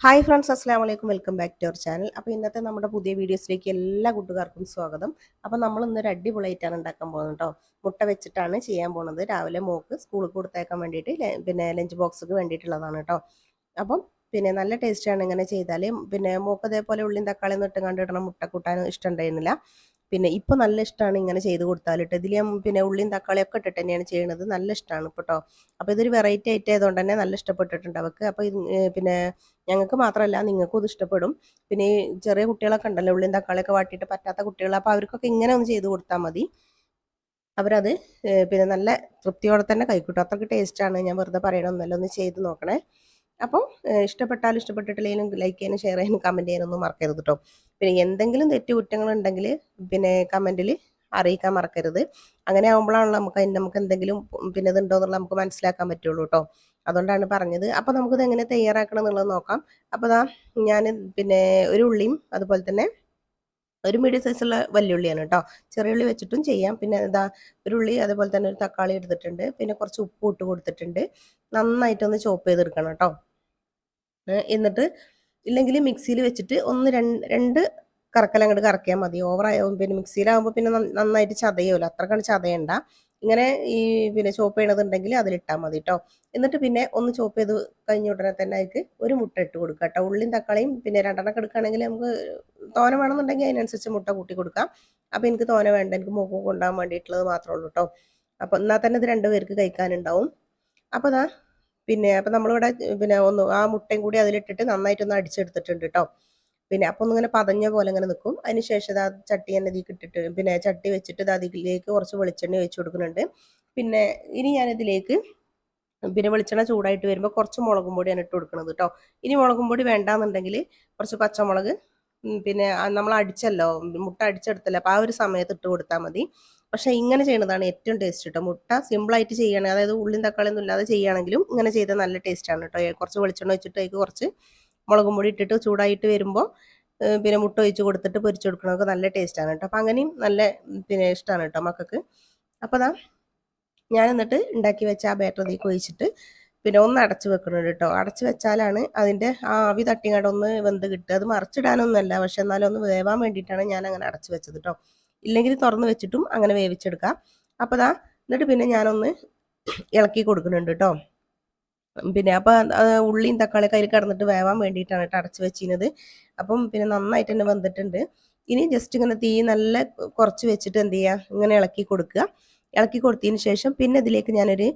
Hi friends അസ്സാം വലൈക്കും welcome back to our channel അപ്പോൾ ഇന്നത്തെ നമ്മുടെ പുതിയ വീഡിയോസിലേക്ക് എല്ലാ കൂട്ടുകാർക്കും സ്വാഗതം. അപ്പോൾ നമ്മൾ ഇന്ന് ഒരു അടിപൊളി അടിപൊളിയായിട്ടാണ് ഉണ്ടാക്കാൻ പോകുന്നത് കേട്ടോ മുട്ട വെച്ചിട്ടാണ് ചെയ്യാൻ പോകുന്നത്. രാവിലെ മോക്ക് സ്കൂളിൽ കൊടുത്തേക്കാൻ വേണ്ടിയിട്ട് പിന്നെ ലഞ്ച് ബോക്സിക്ക് വേണ്ടിയിട്ടുള്ളതാണ് കേട്ടോ അപ്പം പിന്നെ നല്ല ടേസ്റ്റാണ് ഇങ്ങനെ ചെയ്താൽ പിന്നെ മോക്ക് അതേപോലെ ഉള്ളിയും തക്കാളിയും ഇട്ട് കണ്ടിടണം മുട്ട കൂട്ടാനും ഇഷ്ടമുണ്ടായിരുന്നില്ല പിന്നെ ഇപ്പോൾ നല്ല ഇഷ്ടമാണ് ഇങ്ങനെ ചെയ്ത് കൊടുത്താലിട്ട്. ഇതിൽ ഞാൻ പിന്നെ ഉള്ളിയും തക്കാളിയും ഒക്കെ ഇട്ടിട്ട് തന്നെയാണ് ചെയ്യണത്. നല്ല ഇഷ്ടമാണ് കേട്ടോ അപ്പോൾ ഇതൊരു വെറൈറ്റി ആയിട്ട് ആയതുകൊണ്ട് തന്നെ നല്ല ഇഷ്ടപ്പെട്ടിട്ടുണ്ട് അവക്ക്. അപ്പോൾ പിന്നെ ഞങ്ങൾക്ക് മാത്രമല്ല നിങ്ങൾക്കും ഇത് ഇഷ്ടപ്പെടും. പിന്നെ ഈ ചെറിയ കുട്ടികളൊക്കെ ഉണ്ടല്ലോ ഉള്ളിയും തക്കാളിയൊക്കെ വാട്ടിയിട്ട് പറ്റാത്ത കുട്ടികൾ അപ്പോൾ അവർക്കൊക്കെ ഇങ്ങനെ ഒന്ന് ചെയ്ത് കൊടുത്താൽ മതി. അവരത് പിന്നെ നല്ല തൃപ്തിയോടെ തന്നെ കഴിക്കൂട്ടോ അത്രയ്ക്ക് ടേസ്റ്റാണ് ഞാൻ വെറുതെ പറയണമെന്നല്ല ഒന്ന് ചെയ്ത് നോക്കണേ. അപ്പോൾ ഇഷ്ടപ്പെട്ടാലും ഇഷ്ടപ്പെട്ടിട്ടില്ലെങ്കിലും ലൈക്ക് ചെയ്യാനും ഷെയർ ചെയ്യാനും കമന്റ് ചെയ്യാനൊന്നും മറക്കരുത് കേട്ടോ പിന്നെ എന്തെങ്കിലും തെറ്റ് കുറ്റങ്ങളുണ്ടെങ്കിൽ പിന്നെ കമന്റിൽ അറിയിക്കാൻ മറക്കരുത്. അങ്ങനെ ആകുമ്പോഴാണല്ലോ നമുക്ക് അതിന് നമുക്ക് എന്തെങ്കിലും പിന്നെ ഇതുണ്ടോ എന്നുള്ളത് നമുക്ക് മനസ്സിലാക്കാൻ പറ്റുള്ളൂ കേട്ടോ അതുകൊണ്ടാണ് പറഞ്ഞത്. അപ്പോൾ നമുക്കിത് എങ്ങനെ തയ്യാറാക്കണം എന്നുള്ളത് നോക്കാം അപ്പോൾ ഞാൻ പിന്നെ ഒരു ഉള്ളിയും അതുപോലെ തന്നെ ഒരു മീഡിയം സൈസുള്ള വലിയുള്ളിയാണ് കേട്ടോ ചെറിയ ഉള്ളി വെച്ചിട്ടും ചെയ്യാം. പിന്നെ ഇതാ ഒരു ഉള്ളി അതുപോലെ തന്നെ ഒരു തക്കാളി എടുത്തിട്ടുണ്ട്. പിന്നെ കുറച്ച് ഉപ്പ് ഇട്ട് കൊടുത്തിട്ടുണ്ട്. നന്നായിട്ടൊന്ന് ചോപ്പ് ചെയ്തെടുക്കണം കേട്ടോ എന്നിട്ട് ഇല്ലെങ്കിൽ മിക്സിയിൽ വെച്ചിട്ട് ഒന്ന് രണ്ട് രണ്ട് കറക്കൽ അങ്ങോട്ട് കറക്കിയാൽ മതി. ഓവറായാവും പിന്നെ മിക്സിയിലാകുമ്പോൾ പിന്നെ നന്ന- നന്നായിട്ട് ചതയുമല്ലോ അത്രക്കാണ് ചതയണ്ട. ഇങ്ങനെ ഈ പിന്നെ ചോപ്പ് ചെയ്യണതുണ്ടെങ്കിൽ അതിലിട്ടാൽ മതി കേട്ടോ എന്നിട്ട് പിന്നെ ഒന്ന് ചോപ്പ് ചെയ്ത് കഴിഞ്ഞ ഉടനെ തന്നെ അതിക്ക് ഒരു മുട്ട ഇട്ട് കൊടുക്കുക കേട്ടോ ഉള്ളിയും തക്കാളിയും പിന്നെ രണ്ടെണ്ണം എടുക്കുകയാണെങ്കിൽ നമുക്ക് തോന വേണമെന്നുണ്ടെങ്കിൽ അതിനനുസരിച്ച് മുട്ട കൂട്ടി കൊടുക്കാം. അപ്പോൾ എനിക്ക് തോന വേണ്ട എനിക്ക് മുഖം കൊണ്ടുപോകാൻ വേണ്ടിയിട്ടുള്ളത് മാത്രമേ ഉള്ളൂ കേട്ടോ അപ്പോൾ എന്നാൽ തന്നെ ഇത് രണ്ട് പേർക്ക് കഴിക്കാനുണ്ടാവും. അപ്പോൾ അതാ പിന്നെ അപ്പം നമ്മളിവിടെ പിന്നെ ഒന്ന് ആ മുട്ടയും കൂടി അതിലിട്ടിട്ട് നന്നായിട്ടൊന്ന് അടിച്ചെടുത്തിട്ടുണ്ട് കേട്ടോ പിന്നെ അപ്പം ഒന്നിങ്ങനെ പതഞ്ഞ പോലെ ഇങ്ങനെ നിൽക്കും അതിനുശേഷം ഇതാ ചട്ടി തന്നെ ഇതിലേക്ക് ഇട്ടിട്ട് പിന്നെ ചട്ടി വെച്ചിട്ട് അതിലേക്ക് കുറച്ച് വെളിച്ചെണ്ണ ഒഴിച്ച് കൊടുക്കുന്നുണ്ട്. പിന്നെ ഇനി ഞാനിതിലേക്ക് പിന്നെ വെളിച്ചെണ്ണ ചൂടായിട്ട് വരുമ്പോൾ കുറച്ച് മുളകും പൊടിയാണ് ഇട്ട് കൊടുക്കുന്നത് കേട്ടോ ഇനി മുളകും പൊടി വേണ്ടാന്നുണ്ടെങ്കിൽ കുറച്ച് പച്ചമുളക് പിന്നെ നമ്മൾ അടിച്ചല്ലോ മുട്ട അടിച്ചെടുത്തല്ലോ അപ്പോൾ ആ ഒരു സമയത്ത് ഇട്ട് കൊടുത്താൽ മതി. പക്ഷെ ഇങ്ങനെ ചെയ്യുന്നതാണ് ഏറ്റവും ടേസ്റ്റ് കേട്ടോ മുട്ട സിമ്പിൾ ആയിട്ട് ചെയ്യുകയാണെങ്കിൽ അതായത് ഉള്ളിൻ തക്കാളി ഒന്നും ഇല്ലാതെ ചെയ്യുകയാണെങ്കിലും ഇങ്ങനെ ചെയ്താൽ നല്ല ടേസ്റ്റാണ് കേട്ടോ കുറച്ച് വെളിച്ചെണ്ണ വെച്ചിട്ട് അതിൽ കുറച്ച് മുളകും പൊടി ഇട്ടിട്ട് ചൂടായിട്ട് വരുമ്പോൾ പിന്നെ മുട്ട ഒഴിച്ച് കൊടുത്തിട്ട് പൊരിച്ചു കൊടുക്കണമൊക്കെ നല്ല ടേസ്റ്റാണ് കേട്ടോ അപ്പം അങ്ങനെയും നല്ല പിന്നെ ഇഷ്ടമാണ് കേട്ടോ മക്കൾക്ക്. അപ്പോൾ അതാ ഞാൻ എന്നിട്ട് ഉണ്ടാക്കി വെച്ച ആ ബാറ്റർ ഇതിലേക്ക് ഒഴിച്ചിട്ട് പിന്നെ ഒന്ന് അടച്ചു വെക്കണം കേട്ടോ അടച്ച് വെച്ചാലാണ് അതിന്റെ ആ ആവി തട്ടിങ്ങാണ്ട് ഒന്ന് വെന്ത് കിട്ടുക. അത് മറിച്ചിടാനൊന്നുമല്ല. പക്ഷെ എന്നാലും ഒന്ന് വേവാൻ വേണ്ടിയിട്ടാണ് ഞാൻ അങ്ങനെ അടച്ച് വെച്ചത് കേട്ടോ ഇല്ലെങ്കിൽ തുറന്ന് വെച്ചിട്ടും അങ്ങനെ വേവിച്ചെടുക്കാം. അപ്പോൾ ദാ എന്നിട്ട് പിന്നെ ഞാനൊന്ന് ഇളക്കി കൊടുക്കുന്നുണ്ട് കേട്ടോ പിന്നെ അപ്പോൾ ഉള്ളിയും തക്കാളിയൊക്കെ അതിൽ കിടന്നിട്ട് വേവാൻ വേണ്ടിയിട്ടാണ് കേട്ടോ അടച്ച് വെച്ചിരുന്നത്. അപ്പം പിന്നെ നന്നായിട്ട് തന്നെ വന്നിട്ടുണ്ട് ഇനി ജസ്റ്റ് ഇങ്ങനെ തീ നല്ല കുറച്ച് വെച്ചിട്ട് എന്ത് ചെയ്യുക ഇങ്ങനെ ഇളക്കി കൊടുക്കുക. ഇളക്കി കൊടുത്തതിന് ശേഷം പിന്നെ ഇതിലേക്ക് ഞാനൊരു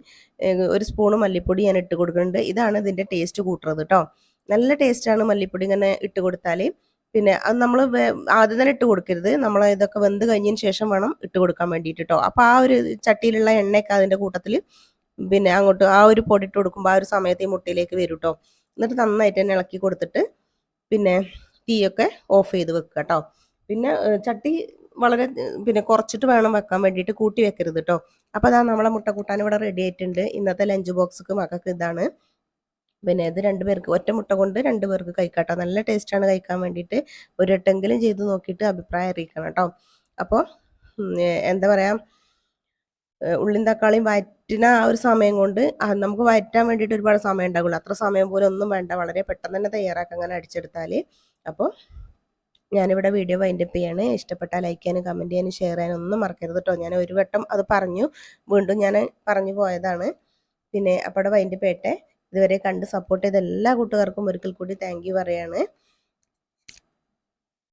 ഒരു സ്പൂണ് മല്ലിപ്പൊടി ഞാൻ ഇട്ട് കൊടുക്കുന്നുണ്ട്. ഇതാണ് ഇതിന്റെ ടേസ്റ്റ് കൂട്ടുന്നത് കേട്ടോ. നല്ല ടേസ്റ്റാണ് മല്ലിപ്പൊടി ഇങ്ങനെ ഇട്ട് കൊടുത്താൽ പിന്നെ അത് നമ്മൾ ആദ്യം തന്നെ ഇട്ട് കൊടുക്കരുത്. നമ്മൾ ഇതൊക്കെ വെന്ത് കഴിഞ്ഞതിന് ശേഷം വേണം ഇട്ട് കൊടുക്കാൻ വേണ്ടിയിട്ട് കേട്ടോ. അപ്പോൾ ആ ഒരു ചട്ടിയിലുള്ള എണ്ണയൊക്കെ അതിന്റെ കൂട്ടത്തിൽ പിന്നെ അങ്ങോട്ട് ആ ഒരു പൊടി ഇട്ട് കൊടുക്കുമ്പോൾ ആ ഒരു സമയത്ത് ഈ മുട്ടയിലേക്ക് വരും കേട്ടോ എന്നിട്ട് നന്നായിട്ട് തന്നെ ഇളക്കി കൊടുത്തിട്ട് പിന്നെ തീയൊക്കെ ഓഫ് ചെയ്ത് വെക്കുക കേട്ടോ പിന്നെ ചട്ടി വളരെ പിന്നെ കുറച്ചിട്ട് വേണം വെക്കാൻ വേണ്ടിയിട്ട് കൂട്ടി വെക്കരുത് കേട്ടോ അപ്പോൾ അതാ നമ്മളെ മുട്ട കൂട്ടാൻ ഇവിടെ റെഡി ആയിട്ടുണ്ട്. ഇന്നത്തെ ലഞ്ച് ബോക്സ്ക്ക് മക്കൾക്ക് ഇതാണ്. പിന്നെ ഇത് രണ്ട് പേർക്ക് ഒറ്റ മുട്ട കൊണ്ട് രണ്ട് പേർക്ക് കഴിക്കാട്ടോ നല്ല ടേസ്റ്റാണ് കഴിക്കാൻ വേണ്ടിയിട്ട്. ഒരു വട്ടെങ്കിലും ചെയ്ത് നോക്കിയിട്ട് അഭിപ്രായം അറിയിക്കണം കേട്ടോ അപ്പോൾ എന്താ പറയുക ഉള്ളിയും തക്കാളിയും വയറ്റിന ആ ഒരു സമയം കൊണ്ട് നമുക്ക് വയറ്റാൻ വേണ്ടിയിട്ട് ഒരുപാട് സമയം ഉണ്ടാകുള്ളൂ. അത്ര സമയം പോലും ഒന്നും വേണ്ട. വളരെ പെട്ടെന്ന് തന്നെ തയ്യാറാക്കാൻ അങ്ങനെ അടിച്ചെടുത്താൽ അപ്പോൾ ഞാനിവിടെ വീഡിയോ വൈൻഡപ്പ് ചെയ്യാണ്. ഇഷ്ടപ്പെട്ടാൽ ലൈക്ക് ചെയ്യാനും കമന്റ് ചെയ്യാനും ഷെയർ ചെയ്യാനും ഒന്നും മറക്കരുത് കേട്ടോ ഞാൻ ഒരു വട്ടം അത് പറഞ്ഞു. വീണ്ടും ഞാൻ പറഞ്ഞു പോയതാണ്. പിന്നെ അപ്പോൾ അവിടെ വൈൻഡപ്പ് ചെയ്യട്ടെ. ഇതുവരെ കണ്ട് സപ്പോർട്ട് ചെയ്ത എല്ലാ കൂട്ടുകാർക്കും ഒരിക്കൽ കൂടി താങ്ക് യു പറയാണ്.